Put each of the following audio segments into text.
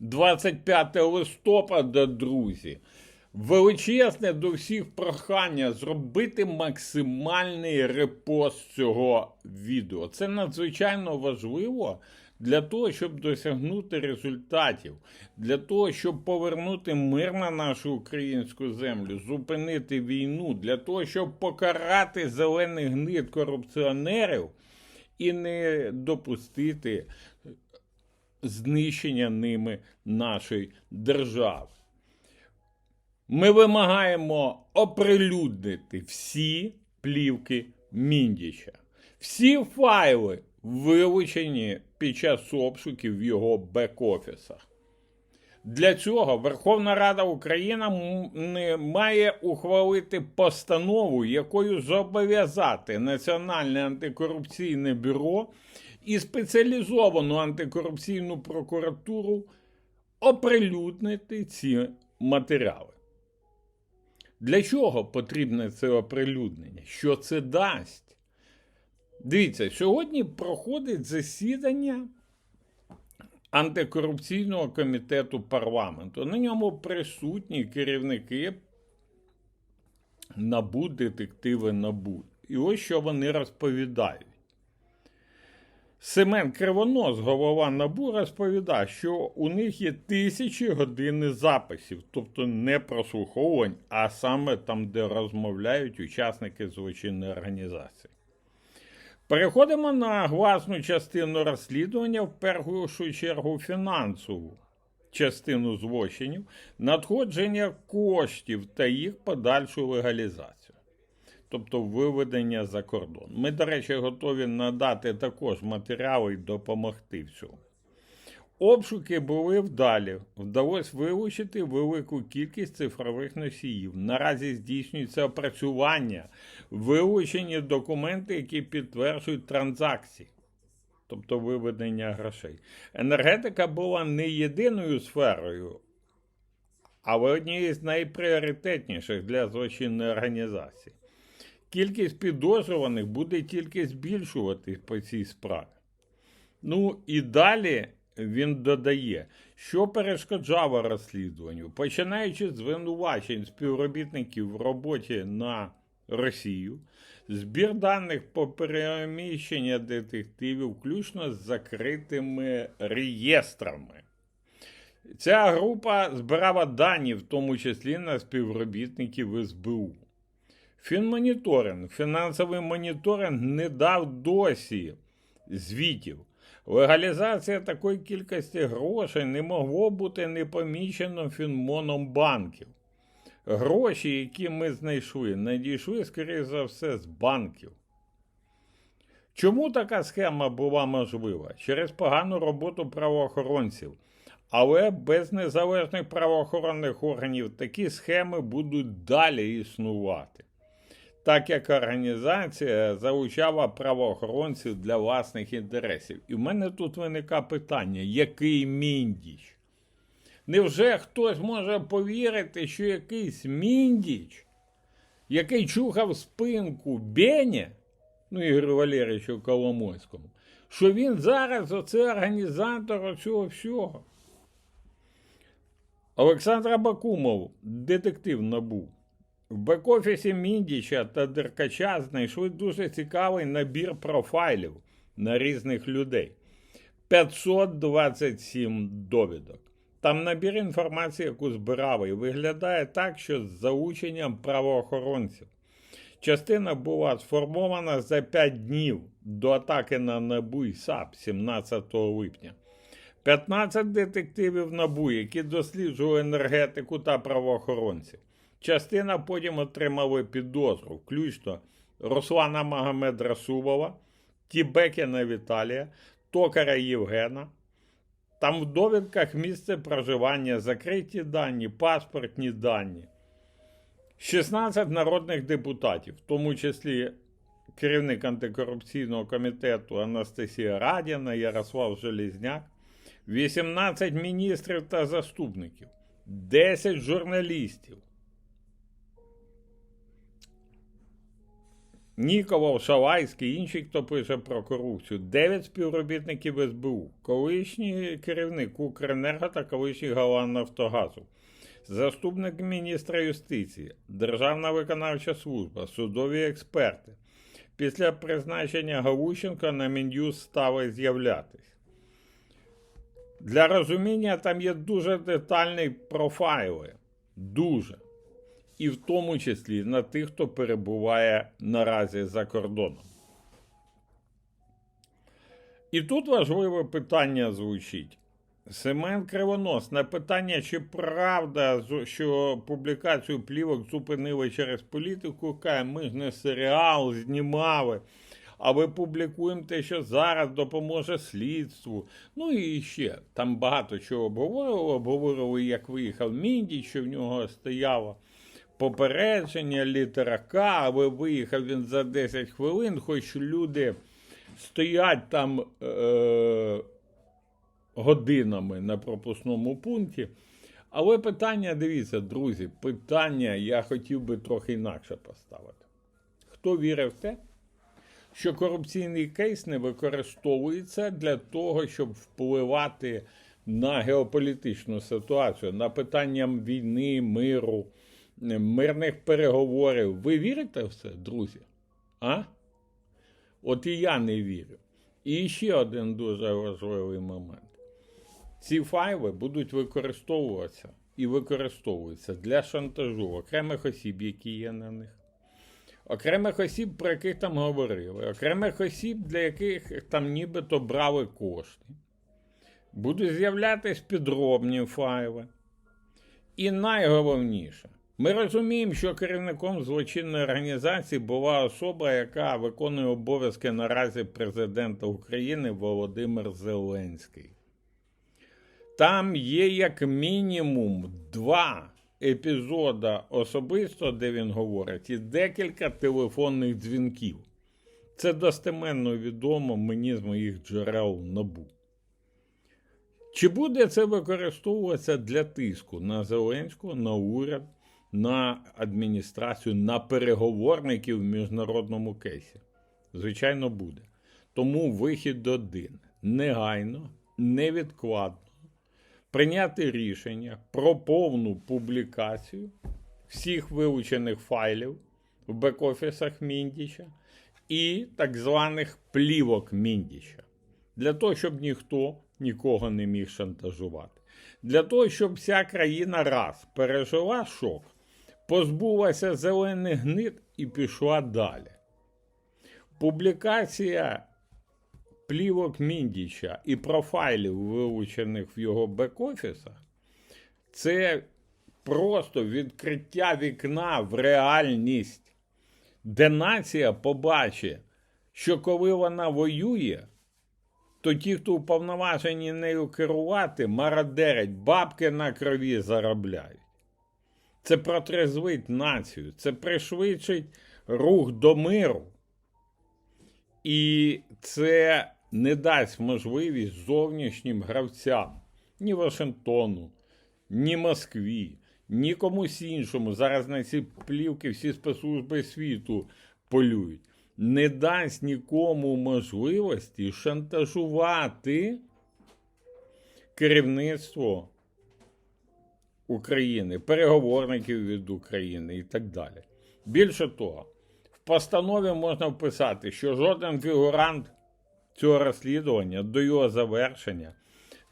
25 листопада, друзі. Величезне до всіх прохання зробити максимальний репост цього відео. Це надзвичайно важливо для того, щоб досягнути результатів, для того, щоб повернути мир на нашу українську землю, зупинити війну, для того, щоб покарати зелених гнид корупціонерів і не допустити знищення ними нашої держави. Ми вимагаємо оприлюднити всі плівки Міндіча. Всі файли вилучені під час обшуків в його бек-офісах. Для цього Верховна Рада України має ухвалити постанову, якою зобов'язати Національне антикорупційне бюро і спеціалізовану антикорупційну прокуратуру оприлюднити ці матеріали. Для чого потрібне це оприлюднення? Що це дасть? Дивіться, сьогодні проходить засідання антикорупційного комітету парламенту. На ньому присутні керівники НАБУ, детективи НАБУ. І ось що вони розповідають. Семен Кривонос, голова НАБУ, розповідає, що у них є тисячі годин записів, тобто не прослуховувань, а саме там, де розмовляють учасники злочинної організації. Переходимо на гласну частину розслідування, в першу чергу фінансову частину злочинів, надходження коштів та їх подальшу легалізацію, тобто виведення за кордон. Ми, до речі, готові надати також матеріали і допомогти в цьому. Обшуки були вдалі. Вдалося вилучити велику кількість цифрових носіїв. Наразі здійснюється опрацювання, вилучені документи, які підтверджують транзакції, тобто виведення грошей. Енергетика була не єдиною сферою, але однією з найпріоритетніших для злочинної організації. Кількість підозрюваних буде тільки збільшуватись по цій справі. Ну і далі він додає, що перешкоджало розслідуванню, починаючи звинувачень співробітників в роботі на Росію, збір даних по переміщення детективів, включно з закритими реєстрами. Ця група збирала дані, в тому числі на співробітників СБУ. Фінмоніторинг, фінансовий моніторинг не дав досі звітів. Легалізація такої кількості грошей не могло бути не помічено фінмоном банків. Гроші, які ми знайшли, надійшли, скоріше за все, з банків. Чому така схема була можлива? Через погану роботу правоохоронців. Але без незалежних правоохоронних органів такі схеми будуть далі існувати. Так як організація залучала правоохоронців для власних інтересів. І в мене тут виникає питання: який міндіч? Невже хтось може повірити, що якийсь міндіч, який чухав спинку Беня, ну Ігорю Валерійовичу Коломойському, що він зараз оце організатор цього всього? Олександр Абакумов, детектив НАБУ. В бек-офісі Міндіча та Деркача знайшли дуже цікавий набір профайлів на різних людей. 527 довідок. Там набір інформації, яку збирали, і виглядає так, що з залученням правоохоронців. Частина була сформована за 5 днів до атаки на НАБУ і САП 17 липня. 15 детективів НАБУ, які досліджували енергетику та правоохоронців. Частина потім отримали підозру, включно Руслана Магомед Расулова, Тібекіна Віталія, Токаря Євгена. Там в довідках місце проживання, закриті дані, паспортні дані. 16 народних депутатів, в тому числі керівник антикорупційного комітету Анастасія Радіна, Ярослав Желізняк, 18 міністрів та заступників, 10 журналістів. Ніколов, Шалайський, інші, хто пише про корупцію. Дев'ять співробітників СБУ, колишній керівник Укренерго та колишній голова Нафтогазу, заступник міністра юстиції, Державна виконавча служба, судові експерти. Після призначення Галущенка на Мін'юз стали з'являтись. Для розуміння там є дуже детальні профайли. Дуже. І в тому числі на тих, хто перебуває наразі за кордоном. І тут важливе питання звучить. Семен Кривонос на питання, чи правда, що публікацію плівок зупинили через політику, каже, ми ж не серіал знімали, а ви публікуємо те, що зараз допоможе слідству. Ну і ще там багато чого обговорили. Обговорили, як виїхав Мінді, що в нього стояло попередження, літера К, але виїхав він за 10 хвилин, хоч люди стоять там е- годинами на пропускному пункті. Але питання, дивіться, друзі, питання я хотів би трохи інакше поставити. Хто вірив в те, що корупційний кейс не використовується для того, щоб впливати на геополітичну ситуацію, на питання війни, миру, мирних переговорів. Ви вірите в це, друзі? А? От і я не вірю. І ще один дуже важливий момент. Ці файли будуть використовуватися і використовуються для шантажу окремих осіб, які є на них, окремих осіб, про яких там говорили, окремих осіб, для яких там нібито брали кошти. Будуть з'являтися підробні файли. І найголовніше, ми розуміємо, що керівником злочинної організації була особа, яка виконує обов'язки наразі президента України Володимир Зеленський. Там є як мінімум два епізоди особисто, де він говорить, і декілька телефонних дзвінків. Це достеменно відомо мені з моїх джерел набу. Чи буде це використовуватися для тиску на Зеленського, на уряд, на адміністрацію, на переговорників в міжнародному кейсі? Звичайно, буде. Тому вихід один негайно, невідкладно прийняти рішення про повну публікацію всіх вилучених файлів в бек-офісах Міндіча і так званих плівок Міндіча. Для того, щоб ніхто нікого не міг шантажувати. Для того, щоб вся країна раз пережила шок, позбулася зелених гнид і пішла далі. Публікація плівок Міндіча і профайлів, вилучених в його бек-офісах, це просто відкриття вікна в реальність, де нація побачить, що коли вона воює, то ті, хто уповноважені нею керувати, мародерять, бабки на крові заробляють. Це протрезвить націю, це пришвидшить рух до миру. І це не дасть можливість зовнішнім гравцям ні Вашингтону, ні Москві, ні комусь іншому. Зараз на ці плівки всі спецслужби світу полюють. Не дасть нікому можливості шантажувати керівництво України, переговорників від України і так далі. Більше того, в постанові можна вписати, що жоден фігурант цього розслідування до його завершення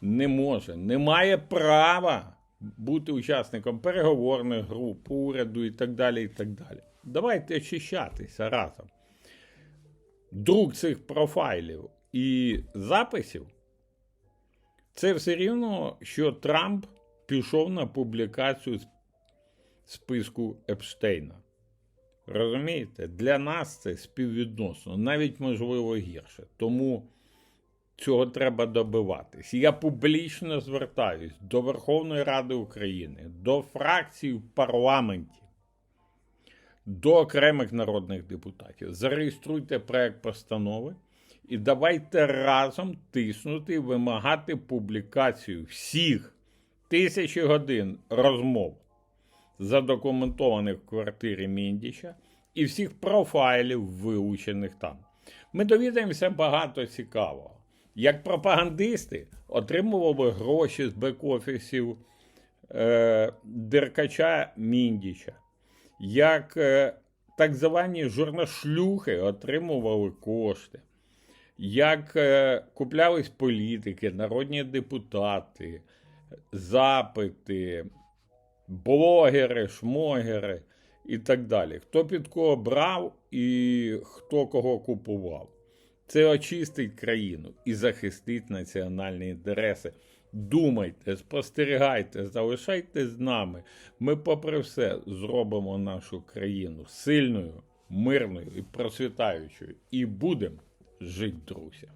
не може, не має права бути учасником переговорних груп, уряду і так далі. і так далі. Давайте очищатися разом. Друк цих профайлів і записів це все рівно, що Трамп пішов на публікацію списку Епштейна. Розумієте, для нас це співвідносно, навіть можливо гірше. Тому цього треба добиватись. Я публічно звертаюсь до Верховної Ради України, до фракцій в парламенті, до окремих народних депутатів. Зареєструйте проект постанови і давайте разом тиснути і вимагати публікацію всіх тисячі годин розмов задокументованих в квартирі Міндіча і всіх профайлів, вилучених там. Ми довідаємося багато цікавого. Як пропагандисти отримували гроші з бек-офісів е, Деркача Міндіча, як е, так звані журношлюхи отримували кошти, як е, куплялись політики, народні депутати, запити, блогери, шмогери і так далі. Хто під кого брав і хто кого купував. Це очистить країну і захистить національні інтереси. Думайте, спостерігайте, залишайтесь з нами. Ми, попри все, зробимо нашу країну сильною, мирною і процвітаючою. І будемо жити, друзі.